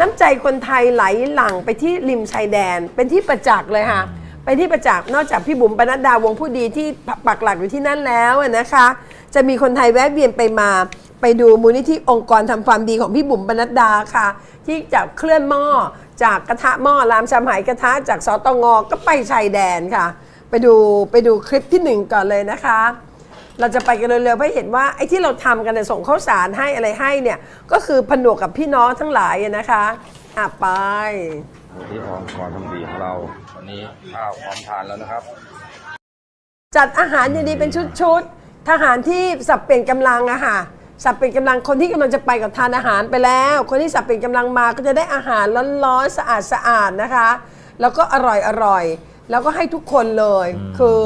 น้ำใจคนไทยไหลหลั่งไปที่ริมชายแดน เป็นที่ประจักษ์เลยค่ะ ไปที่ประจักษ์นอกจากพี่บุ๋มปนัดดาวงผู้ดีที่ปักหลักอยู่ที่นั่นแล้วอะนะคะ จะมีคนไทยแวะเวียนไปมา ไปดูมูลนิธิองค์กรทำความดีของพี่บุ๋มปนัดดาค่ะ ที่จะเคลื่อนหม้อจากกระทะหม้อรามชำไหกระทะจากสตงก็ไปชายแดนค่ะ ไปดูไปดูคลิปที่หนึ่งก่อนเลยนะคะ เราจะไปกันเร็วๆเพื่อให้เห็นว่าไอ้ที่เราทำกันเนี่ยส่งข้าวสารให้อะไรให้เนี่ย ก็คือผนวกกับพี่น้องทั้งหลายอะนะคะอะไปที่องค์กรทำดีของเราวันนี้ข้าวพร้อมทานแล้วนะครับ จัดอาหารอย่างดีเป็นชุดๆทหารที่สับเปลี่ยนกำลังอะค่ะสับเปลี่ยนกำลังคนที่กำลังจะไปกับทานอาหารไปแล้ว คนที่สับเปลี่ยนกำลังมาก็จะได้อาหารร้อนๆสะอาดสะอาดๆนะคะ แล้วก็อร่อยอร่อยๆ แล้วก็ให้ทุกคนเลย คือ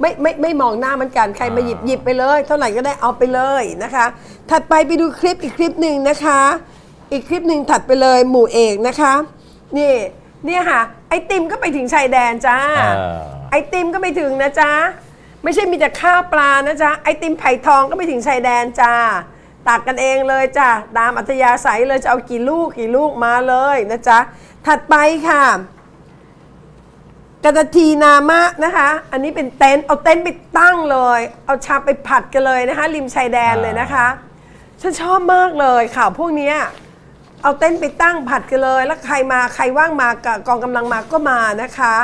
ไม่ไม่ไม่มองหน้ามันกัน ใครมาหยิบหยิบไปเลย เท่าไหร่ก็ได้เอาไปเลยนะคะ ถัดไปไปดูคลิปอีกคลิปหนึ่งนะคะ อีกคลิปหนึ่งถัดไปเลยหมู่เอกนะคะ นี่เนี่ยค่ะ ไอติมก็ไปถึงชายแดนจ้า เออ ไอติมก็ไปถึงนะจ๊ะ ไม่ใช่มีแต่ข้าวปลานะจ๊ะ ไอติมไผ่ทองก็ไปถึงชายแดนจ้าตักกันเองเลยจ้ะตามอัธยาศัยเลยจะเอากี่ลูกกี่ลูกมาเลยนะจ๊ะ ถัดไปค่ะ กระทีนามะนะคะ อันนี้เป็นเต็นท์เอาเต็นท์ไปตั้งเลย เอาชาไปผัดกันเลยนะคะ ริมชายแดนเลยนะคะ ฉันชอบมากเลยข่าวพวกเนี้ยเอาเต็นท์ไปตั้งผัดกันเลย แล้วใครมาใครว่างมากับกองกำลังมาก็มานะคะ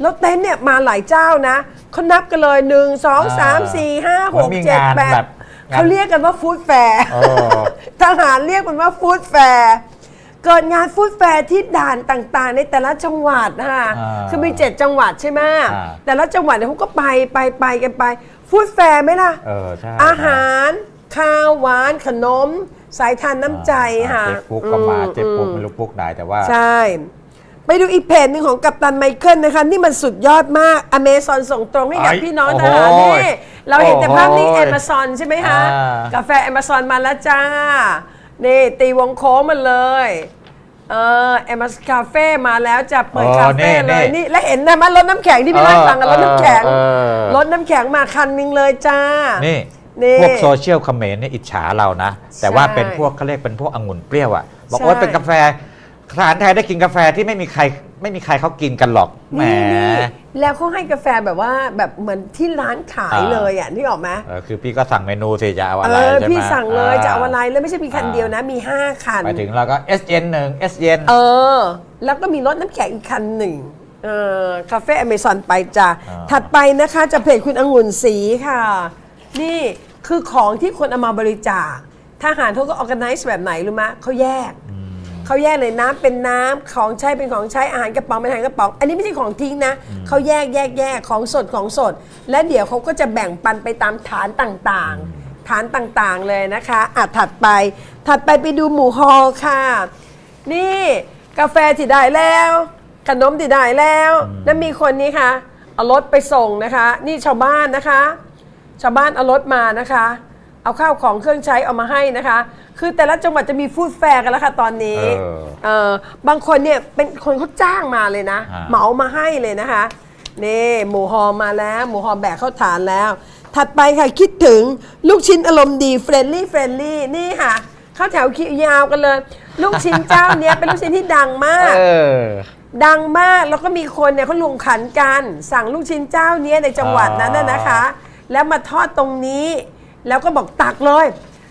แล้วเต็นท์เนี่ยมาหลายเจ้านะเขานับกันเลยหนึ่งสองสามสี่ห้าหกเหมือนมีเจ็ดงานแปดแบบงานเขาเรียกกันว่าฟู้ดแฟร์เออทหารเรียกมันว่าฟู้ดแฟร์ เกิดงานฟู้ดแฟร์ที่ด่านต่างๆ ในแต่ละจังหวัดนะคะอ่าคือมีเจ็ดจังหวัดใช่ไหมอ่า แต่ละจังหวัดเนี่ยเขาก็ไปไปไปกันไปฟู้ดแฟร์ไหมล่ะ เออใช่อาหารข้าวหวานขนม สายทานน้ำใจค่ะ เจ๊ปุ๊กก็มาอืเจ๊ปุ๊กอืไม่รู้ปุ๊กไหนแต่ว่า ใช่ ไปดูอีกเพจหนึ่งของกัปตันไมเคิลนะคะ นี่มันสุดยอดมากอเมซอนส่งตรงให้กับไอ้พี่น้องโอ้ทโหหารนี่เราเห็นแต่ภาพนี้โอ้โหเอ m ม z อนใช่ไหมคะอ่ากาแฟเอ m ม z อนมาแล้วจ้า นี่ตีวงโค้งมาเลย เออเอม z คาเฟ่มาแล้วจะเปิดอ๋อคาเฟ่นี่เลยนี่นี่แล้วเห็นนะมันรถน้ำแข็งที่พี่นั่งฟังกันรถน้ำแข็งเออเออรถน้ำแข็งมาคันหนึงเลยจ้า นี่นี่พวกโซเชียลคอมเมนต์เนี่ยอิจฉาเรานะ แต่ว่าใช่เป็นพวกเขาเรียกเป็นพวกองุ่นเปรี้ยวอะ บอกใช่ ว่าเป็นกาแฟ ทหารไทยได้กินกาแฟที่ไม่มีใครไม่มีใครเขากินกันหรอกแหม นี่นี่แล้วเขาให้กาแฟแบบว่าแบบเหมือนที่ร้านขายอ่า เลยอะที่ออกไหมเออคือพี่ก็สั่งเมนูสิจะเอาเออะไรอใช่ไหมพี่สั่งเลยจะเอาาอะไรแล้วไม่ใช่มีคันเดียวนะมี5คัน ไปถึงเราก็ S N หนึ่ง S N เออ แล้วก็มีรถน้ำแข็งอีกคันหนึ่งเออคาเฟ่อเมซอนไปจ้ะ อ่า ถัดไปนะคะจะเพจคุณองุ่นสีค่ะ นี่คือของที่คนเอามาบริจาคทหารเขาก็ออ g a แ i z e แบบไหนรู้ไหมยเขาแยก เขาแยกเลยน้ำเป็นน้ำของใช้เป็นของใช้อาหารกระป๋องเป็นอาหารกระป๋องอันนี้ไม่ใช่ของทิ้งนะเขาแยกแยกแยกของสดของสด และเดี๋ยวเขาก็จะแบ่งปันไปตามฐานต่างๆ ฐานต่างๆเลยนะคะอะถัดไป ถัดไปไปดูหมูฮอลค่ะ นี่กาแฟที่ได้แล้ว ขนมที่ได้แล้วแล้วมีคนนี้ค่ะเอารถไปส่งนะคะ นี่ชาวบ้านนะคะ ชาวบ้านเอารถมานะคะ เอาข้าวของเครื่องใช้เอามาให้นะคะ คือแต่ละจังหวัดจะมีฟู้ดแฟร์กันแล้วค่ะตอนนี้เออเออบางคนเนี่ยเป็นคนเขาจ้างมาเลยนะอ่าเหมามาให้เลยนะคะนี่หมูฮอมาแล้ว หมูฮอแบกเข้าฐานแล้ว ถัดไปค่ะคิดถึงลูกชิ้นอารมณ์ดีเฟรนลี่เฟรนลี่นี่ค่ะเข้าแถวคิวยาวกันเลย ลูกชิ้นเจ้าเนี้ยเป็นลูกชิ้นที่ดังมาก เออ ดังมากแล้วก็มีคนเนี่ยเขาลงขันกัน สั่งลูกชิ้นเจ้าเนี้ยในจังหวัดนั้นน่ะนะคะ แล้วมาทอดตรงนี้ แล้วก็บอกตักเลย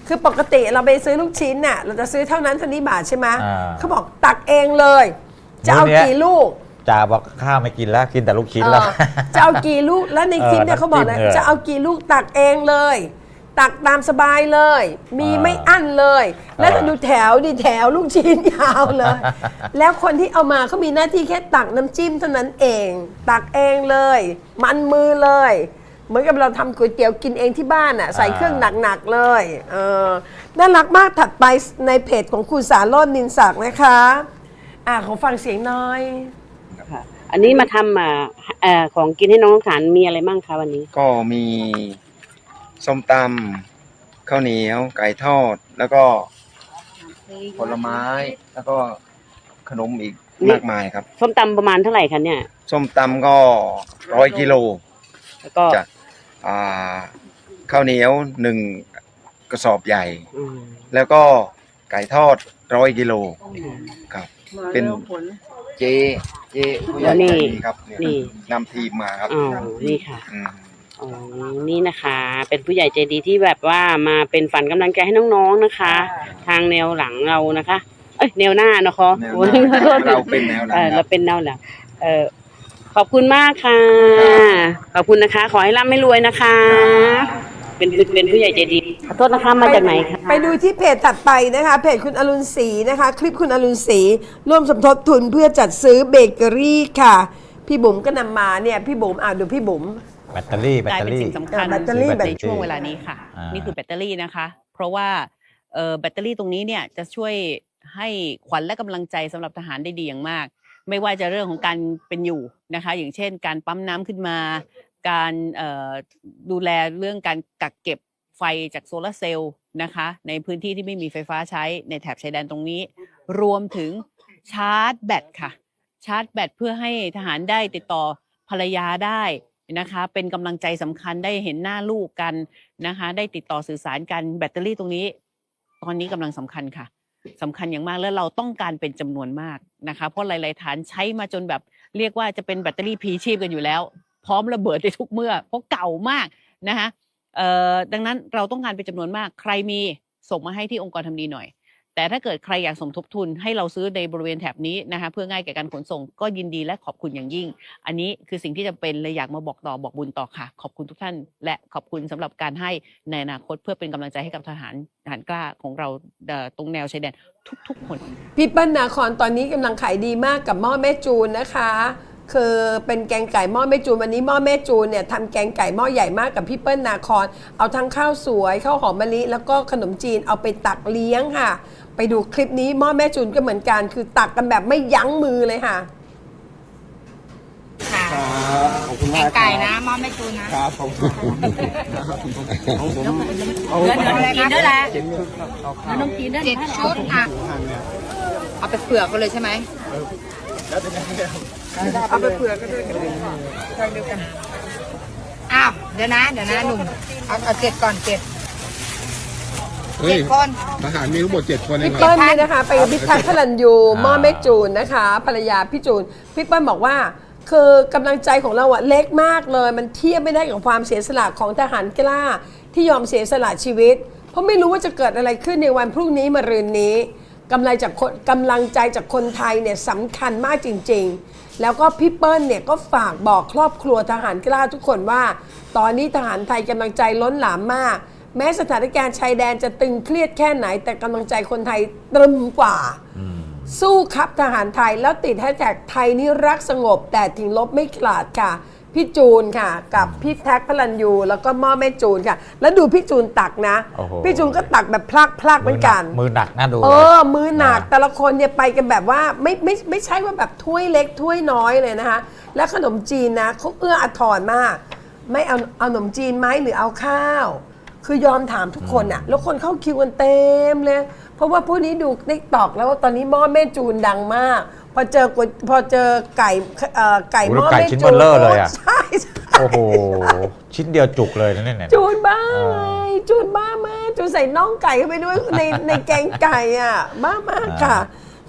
คือปกติเราไปซื้อลูกชิ้นน่ะเราจะซื้อเท่านั้นเท่านี้บาทใช่ไหมอ่า เขาบอกตักเองเลย จะเอามื้อเนี้ยกี่ลูก จ่าบอกข้าวไม่กินแล้ว กินแต่ลูกชิ้นแล้ว เออจะเอากี่ลูก แล้วในคลิปเนี่ยเออเขาบอกเลยน้ำจิ้มเนี่ยจะเอากี่ลูกตักเองเลย ตักตามสบายเลย มีอ่าไม่อั้นเลย แล้วเออดูแถวดิแถวลูกชิ้นยาวเลย แล้วคนที่เอามาเขามีหน้าที่แค่ตักน้ำจิ้มเท่านั้นเอง ตักเองเลย มันมือเลย เหมือนกับเราทำก๋วยเตี๋ยวกินเองที่บ้านอะใส่เครื่องหนักๆเลยเออน่ารักมากถัดไปในเพจของคุณสารโรจน์นินศักดิ์นะคะ อ่าขอฟังเสียงหน้อย ค่ะ อันนี้มาทำอ่าเอ่อของกินให้น้องฐานมีอะไรบ้างคะวันนี้ ก็มีส้มตำข้าวเหนียว ไก่ทอด แล้วก็ผลไม้แล้วก็ขนมอีกนี่ มากมายครับ ส้มตำประมาณเท่าไหร่คะเนี่ย ส้มตำก็ร้อยกิโล แล้วก็จะ อ่าข้าวเหนียวหนึ่งกระสอบใหญ่ อืมแล้วก็ไก่ทอดร้อยกิโลครับ เป็นเจเจผู้ใหญ่ใจดีครับเนี่ยนี่ นำทีมมาครับอ๋อนี่ค่ะ อืม อ๋อ นี่นะคะ เป็นผู้ใหญ่ใจดีที่แบบว่ามาเป็นฝันกำลังใจให้น้องๆนะคะ ทางแนวหลังเรานะคะ เอ้ยแนวหน้าเนาะคะแนวหน้าเราเป็นแนวหลังเออคเรารับเป็นแนวหลัง เออ ขอบคุณมากค่ะ ขอบคุณนะคะ ขอให้ร่ำให้รวยนะคะ เป็นเป็นผู้ใหญ่ใจดีขอโทษนะคะมาจากไหนคะ ไปดูที่เพจถัดไปนะคะ เพจคุณอรุณศรีนะคะ คลิปคุณอรุณศรีร่วมสมทบทุนเพื่อจัดซื้อเบเกอรี่ค่ะ พี่บุ๋มก็นำมาเนี่ย พี่บุ๋มอ่าดูพี่บุ๋ม แบตเตอรี่แบตกลายเตอเป็นรี่ สิ่งสำคัญแบตเตอรี่แบตในช่วงเวลานี้ค่ะ อ่านี่ นี่คือแบตเตอรี่นะคะ เพราะว่าเอ่อแบตเตอรี่ตรงนี้เนี่ยจะช่วยให้ขวัญและกำลังใจสำหรับทหารได้ดีอย่างมาก ไม่ว่าจะเรื่องของการเป็นอยู่นะคะ อย่างเช่น การปั๊มน้ำขึ้นมา การดูแลเรื่องการกักเก็บไฟจากโซลาร์เซลล์นะคะ ในพื้นที่ที่ไม่มีไฟฟ้าใช้ในแถบชายแดนตรงนี้ รวมถึงชาร์จแบตค่ะ ชาร์จแบตเพื่อให้ทหารได้ติดต่อภรรยาได้นะคะเป็นกำลังใจสำคัญได้เห็นหน้าลูกกันนะคะ ได้ติดต่อสื่อสารกันแบตเตอรี่ตรงนี้ ตอนนี้กำลังสำคัญค่ะ สำคัญอย่างมากแล้วเราต้องการเป็นจำนวนมากนะคะ เพราะหลาย ๆ ฐานใช้มาจนแบบเรียกว่าจะเป็นแบตเตอรี่พีชีพกันอยู่แล้ว พร้อมระเบิดได้ทุกเมื่อ เพราะเก่ามากนะคะดังนั้นเราต้องการเป็นจำนวนมาก ใครมีส่งมาให้ที่องค์กรทำดีหน่อย แต่ถ้าเกิดใครอยากสมทบทุนให้เราซื้อในบริเวณแถบนี้นะคะเพื่อง่ายแก่การขนส่งก็ยินดีและขอบคุณอย่างยิ่ง อันนี้คือสิ่งที่จำเป็นเลยอยากมาบอกต่อบอกบุญต่อค่ะ ขอบคุณทุกท่าน และขอบคุณสำหรับการให้ในอนาคตเพื่อเป็นกำลังใจให้กับทหารทหารกล้าของเราตรงแนวชายแดนทุกๆคนพี่เปิ้ลนาคอนตอนนี้กำลังขายดีมากกับหม้อแม่จูนนะคะคือเป็นแกงไก่หม้อแม่จูนวันนี้หม้อแม่จูนเนี่ยทำแกงไก่หม้อใหญ่มากกับพี่เปิ้ลนาคอนเอาทั้งข้าวสวยข้าวหอมมะลิแล้วก็ขนมจีนเอาไปตักเลี้ยงค่ะ ไปดูคลิปนี้หม้อแม่จูนก็เหมือนกัน คือตักกันแบบไม่ยั้งมือเลยค่ะ ค่ะแกงไก่นะหมอไม่จูนนะ ครับผมเดือนอะไรกินด้วยแหละแล้วนมจีนด้วยเจ็ดชุดอะเอาไปเผือกกันเลยใช่ไหมเอาไปเผื่อก็ได้อ้าว เดี๋ยวนะ เดี๋ยวนะหนุ่ม เอาเอาเจ็ดก่อนเจ็ด เฮ้เจ็ยดคน ทหารมีทั้งหมดเจ็ดคนเอพี่งเหรเปิ้อลเนี่ยนะคะ ไปกับพี่ทักพลันยูหม้อแม่จูนนะคะ ภรรยาพี่จูน พี่เปิ้ลบอกว่า คือกำลังใจของเราอะเล็กมากเลย มันเทียบไม่ได้กับความเสียสละของทหารกล้า ที่ยอมเสียสละชีวิต เพราะไม่รู้ว่าจะเกิดอะไรขึ้นในวันพรุ่งนี้มะรืนนี้กำลังจากคนกำลังใจจากคนไทยเนี่ยสำคัญมากจริง ๆ แล้วก็พี่เปิ้ลเนี่ยก็ฝากบอกครอบครัวทหารกล้าทุกคนว่า ตอนนี้ทหารไทยกำลังใจล้นหลามมาก แม้สถานการณ์ชายแดนจะตึงเครียดแค่ไหน แต่กำลังใจคนไทยตรึมกว่า สู้ครับทหารไทยแล้วติดแฮชแท็กไทยนี่รักสงบ แต่ถึงลบไม่ขลาดค่ะ พี่จูนค่ะ กับพี่แท็กพลันยูแล้วก็หม่อแม่จูนค่ะ แล้วดูพี่จูนตักนะ โอ้โห พี่จูนก็ตักแบบพลักพลักๆเหมือนกัน มือหนักน่าดูเอลยอมือหนักะแต่ละคนเนี่ยไปกันแบบว่าไม่ไม่ไม่ใช่ว่าแบบถ้วยเล็กถ้วยน้อยเลยนะคะ แล้วขนมจีนนะเขาเอื้ออาทรมาก ไม่เอาเอาขนมจีนไหมหรือเอาข้าว คือยอมถามทุกคนอะแล้วคนเข้าคิวกันเต็มเลย เพราะว่าพวกนี้ดูติ๊กตอกแล้วว่าตอนนี้หม้อแม่จูนดังมาก พอเจอก๋วยพอเจอไก่เอ่อไก่หม้อโอ้โหไก่แม่ชิ้นจูเบลอเลยอะ ใช่ใช่ โอ้โห ชิ้นเดียวจุกเลยนะเนี่ย จูนบ้าอ่าเลยจูนบ้ามากจูนใส่น่องไก่เข้าไปด้วยในในแกงไก่อะบ้ามากค่ะ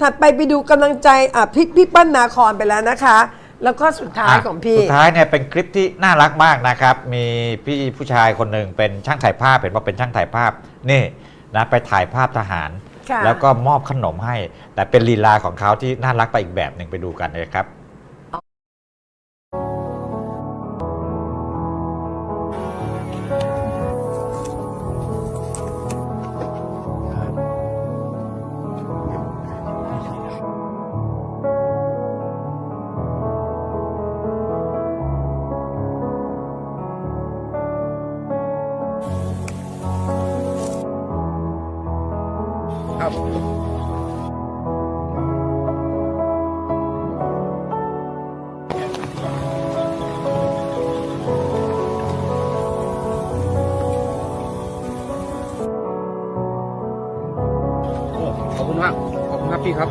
ถัดไปไปดูกำลังใจอะพี่พี่เปิ้ลนาคอนไปแล้วนะคะ แล้วก็สุดท้ายของพี่ สุดท้ายเนี่ยเป็นคลิปที่น่ารักมากนะครับ มีพี่ผู้ชายคนหนึ่งเป็นช่างถ่ายภาพเห็นว่าเป็นช่างถ่ายภาพนี่นะไปถ่ายภาพทหาร ค่ะ แล้วก็มอบขนมให้ แต่เป็นลีลาของเขาที่น่ารักไปอีกแบบหนึ่งไปดูกันเลยครับีครับ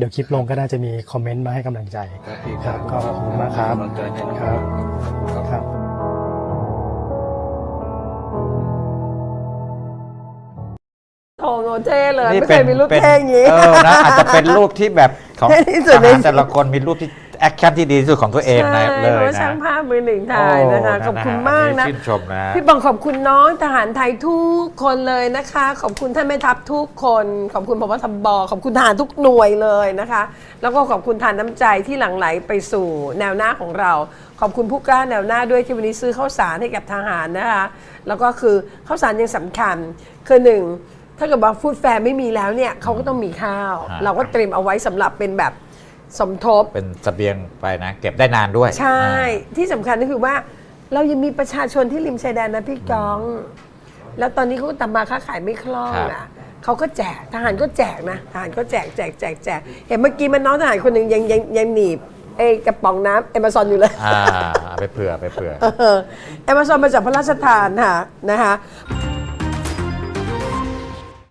เดี๋ยวคลิปลงก็น่าจะมีคอมเมนต์มาให้กำลังใจ ครับพี่ครับก็ขอบคุณมากครับ กำลังใจน้ครับ ครับ โอ้โหเท่เลยนี่ไม่เคยมีรูปเท่อย่างนี้ เออนะอาจจะเป็นรูปที่แบบของเท่ที่สุทดในหารแต่ละคนมีรูปที่แอคชั่นที่ดีที่สุดของตัวเองนะใช่เลยเพราะว่านะช่างภาพมือหนึ่งถ่ายนะคะโขอบคุณมากนะชื่นชมนะพี่บองขอบคุณน้องทหารไทยทุกคนเลยนะคะ ขอบคุณท่านแม่ทัพทุกคน ขอบคุณพบทบขอบคุณทหารทุกหน่วยเลยนะคะ แล้วก็ขอบคุณทานน้ำใจที่หลั่งไหลไปสู่แนวหน้าของเรา ขอบคุณผู้กล้าแนวหน้าด้วยที่วันนี้ซื้อข้าวสารให้กับทหารนะคะ แล้วก็คือข้าวสารยังสำคัญคือหนึ่ง ถ้าเกิดว่าฟู้ดแฟร์ไม่มีแล้วเนี่ยเขาก็ต้องมีข้าวฮะเราก็เตรียมเอาไว้สำหรับเป็นแบบสมทบ เป็นเสบียงไปนะ เก็บได้นานด้วยใช่ อ่า ที่สำคัญก็คือว่า เรายังมีประชาชนที่ริมชายแดนนะพี่กอง แล้วตอนนี้เขาก็ทำมาค้าขายไม่คล่องครับ อะเขาก็แจกทหารก็แจกนะทหารก็แจกแจกแจกแจกเห็นเมื่อกี้มันน้องทหารคนหนึ่งยังยังยังหนีบไอ้กระป๋องน้ำเอมซอนอยู่เลย อ่าไปเผื่อไปเผื่อ เออเอมซอนมาจากพระราชทานค่ะนะคะ